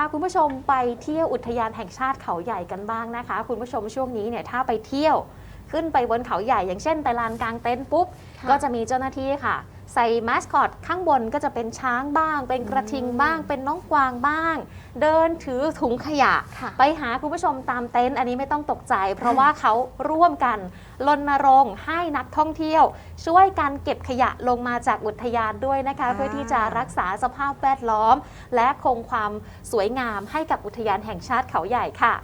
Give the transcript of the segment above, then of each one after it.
าคุณผู้ชมไปเที่ยวอุทยานแห่งชาติเขาใหญ่กันบ้างนะคะ คุณผู้ชมช่วงนี้เนี่ยถ้าไปเที่ยวขึ้นไปบนเขาใหญ่ อย่างเช่นไปลานกลางเต็นท์ปุ๊บค่ะก็จะมีเจ้าหน้าที่ค่ะ ใส่มาสคอตข้างบนก็จะเป็นช้างบ้าง เป็นกระทิงบ้าง เป็นน้องกวางบ้าง เดินถือถุงขยะค่ะไปหาคุณผู้ชมตามเต็นท์อันนี้ไม่ต้องตกใจ เพราะว่าเขาร่วมกันรณรงค์ให้นักท่องเที่ยว ช่วยกันเก็บขยะลงมาจากอุทยานด้วยนะคะอ่าเพื่อที่จะรักษาสภาพแวดล้อม และคงความสวยงามให้กับอุทยานแห่งชาติเขาใหญ่ค่ะ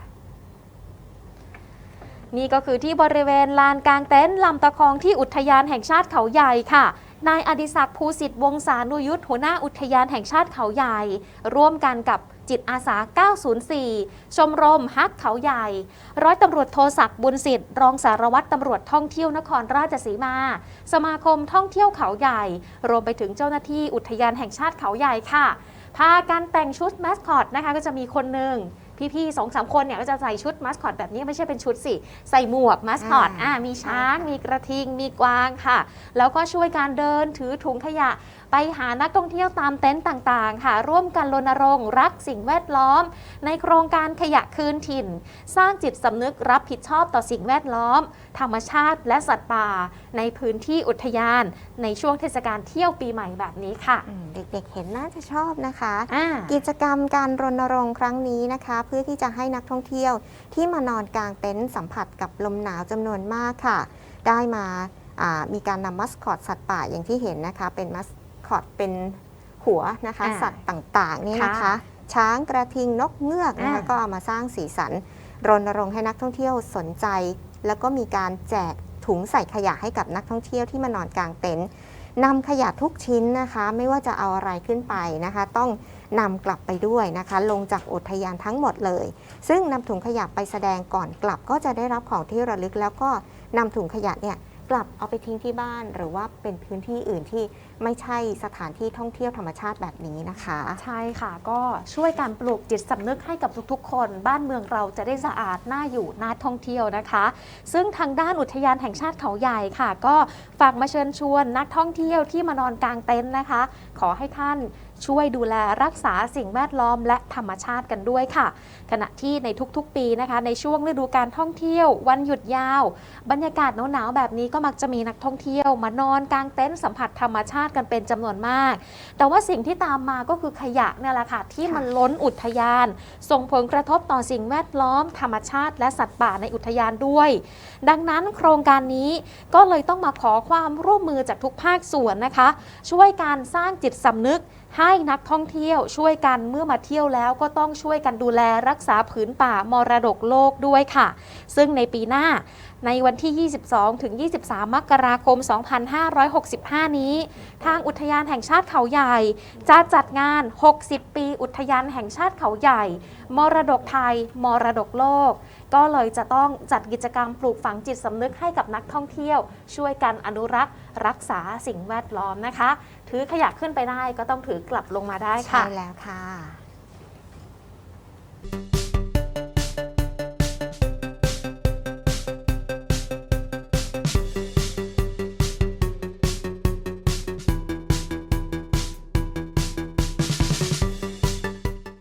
นี่ก็คือที่บริเวณลานกลางเต็นท์ลำตะคองที่อุทยานแห่งชาติเขาใหญ่ค่ะ นายอดิศักดิ์ภูสิทธิ์วงศานุยุทธหัวหน้าอุทยานแห่งชาติเขาใหญ่ ร่วมกันกับจิตอาสา 904 ชมรมฮักเขาใหญ่ ร้อยตำรวจโทศักดิ์บุญสิทธิ์ รองสารวัตรตำรวจท่องเที่ยวนครราชสีมา สมาคมท่องเที่ยวเขาใหญ่ รวมไปถึงเจ้าหน้าที่อุทยานแห่งชาติเขาใหญ่ค่ะ พากันแต่งชุดแมสคอตนะคะก็จะมีคนหนึ่ง พี่ๆสองสามคนเนี่ยก็จะใส่ชุดมาสคอตแบบนี้ไม่ใช่เป็นชุดสิ ใส่หมวกมาสคอตอ่าอ่ามีช้าง มีกระทิง มีกวางค่ะ แล้วก็ช่วยการเดินถือถุงขยะ ไปหานักท่องเที่ยวตามเต็นต์ต่างๆ ค่ะ ร่วมกันรณรงค์รักสิ่งแวดล้อม ในโครงการขยะคืนถิ่น สร้างจิตสำนึกรับผิดชอบต่อสิ่งแวดล้อม ธรรมชาติและสัตว์ป่า ในพื้นที่อุทยาน ในช่วงเทศกาลเที่ยวปีใหม่แบบนี้ค่ะอืม เด็กๆ เห็นน่าจะชอบนะคะ อ่า กิจกรรมการรณรงค์ครั้งนี้นะคะ เพื่อที่จะให้นักท่องเที่ยวที่มานอนกลางเต็นท์สัมผัสกับลมหนาวจำนวนมากค่ะ ได้มาอ่ามีการนำมัสคอตสัตว์ป่าอย่างที่เห็นนะคะ เป็นมัสคอตเป็นหัวนะคะ อ่าสัตว์ต่างๆนี่นะคะ ค่ะช้างกระทิงนกเงือกนะคะอ่า ก็เอามาสร้างสีสัน รณรงค์ให้นักท่องเที่ยวสนใจ แล้วก็มีการแจกถุงใส่ขยะให้กับนักท่องเที่ยวที่มานอนกลางเต็นท์ นำขยะทุกชิ้นนะคะ ไม่ว่าจะเอาอะไรขึ้นไปนะคะ ต้องนำกลับไปด้วยนะคะ ลงจากอุทยานทั้งหมดเลย ซึ่งนำถุงขยะไปแสดงก่อนกลับก็จะได้รับของที่ระลึกแล้วก็นำถุงขยะเนี่ย กลับเอาไปทิ้งที่บ้าน หรือว่าเป็นพื้นที่อื่นที่ไม่ใช่สถานที่ท่องเที่ยวธรรมชาติแบบนี้นะคะ ใช่ค่ะ ก็ช่วยการปลูกจิตสำนึกให้กับทุกๆ คน บ้านเมืองเราจะได้สะอาดน่าอยู่น่าท่องเที่ยวนะคะ ซึ่งทางด้านอุทยานแห่งชาติเขาใหญ่ค่ะ ก็ฝากมาเชิญชวนนักท่องเที่ยวที่มานอนกลางเต็นท์นะคะ ขอให้ท่านช่วยดูแลรักษาสิ่งแวดล้อมและธรรมชาติกันด้วยค่ะ ขณะที่ในทุกๆ ปีนะคะ ในช่วงฤดูการท่องเที่ยว วันหยุดยาว บรรยากาศหนาวๆแบบนี้ก็มักจะมีนักท่องเที่ยวมานอนกลางเต็นท์สัมผัสธรรมชาติกันเป็นจำนวนมาก แต่ว่าสิ่งที่ตามมาก็คือขยะเนี่ยแหละค่ะที่มันล้นอุทยาน ส่งผลกระทบต่อสิ่งแวดล้อม ธรรมชาติ และสัตว์ป่าในอุทยานด้วย ดังนั้นโครงการนี้ก็เลยต้องมาขอความร่วมมือจากทุกภาคส่วนนะคะ ช่วยการสร้างจิตสำนึกให้ให้นักท่องเที่ยวช่วยกันเมื่อมาเที่ยวแล้วก็ต้องช่วยกันดูแลรักษาผืนป่ามรดกโลกด้วยค่ะ ซึ่งในปีหน้าในวันที่ 22 ถึง 23 มกราคม 2565 นี้ ทางอุทยานแห่งชาติเขาใหญ่ จะจัดงาน 60 ปีอุทยานแห่งชาติเขาใหญ่ มรดกไทย มรดกโลก ก็เลยจะต้องจัดกิจกรรมปลูกฝังจิตสำนึกให้กับนักท่องเที่ยว ช่วยกันอนุรักษ์ รักษาสิ่งแวดล้อมนะคะ ถือขยะขึ้นไปได้ก็ต้องถือกลับลงมาได้ค่ะ ใช่แล้วค่ะ